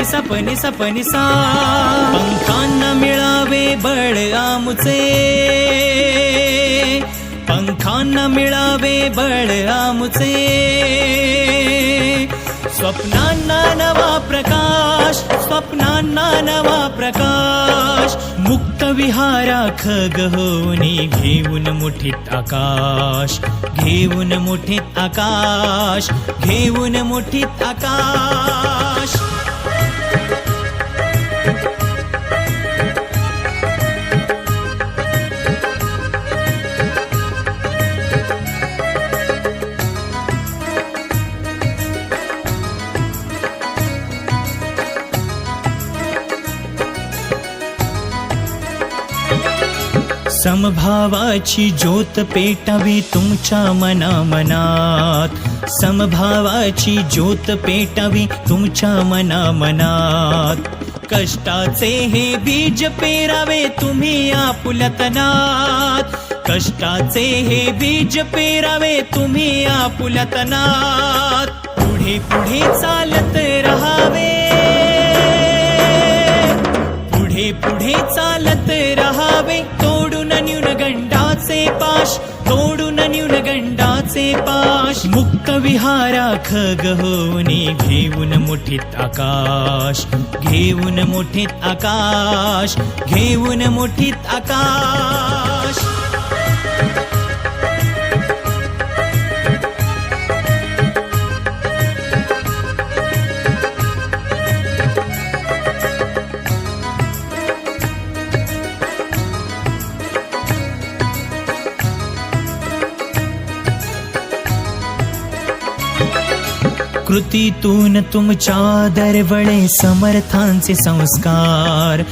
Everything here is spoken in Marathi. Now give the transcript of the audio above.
पनी सा पनी सा पनी सा पंखांना मिळावे बळ आमचे. पंखांना मिळावे बळ आमचे. स्वप्नांना नवा प्रकाश स्वप्नांना नवा प्रकाश. मुक्त विहारा खग होनी घेऊन मुठीत आकाश. घेऊन मुठीत आकाश घेऊन मुठीत आकाश. समभावाची ज्योत पेटावी तुमच्या मना मनात समभावाची ज्योत पेटावी तुमच्या मना मनात कष्टाचे हे बीज पेरावे तुम्ही आपुलतनात कष्टाचे हे बीज पेरावे तुम्ही आपुलतनात पुढे पुढे चालत राहावे. पुढे पुढे चालत न्यूनगंडाचे पाश तोडून न्यूनगंडाचे पाश. मुक्त विहारा खग होनी घेऊन मुठीत आकाश. घेऊन मुठीत आकाश घेऊन मुठीत आकाश. कृतीतून तुमच्या दरवळे समर्थांचे संस्कार.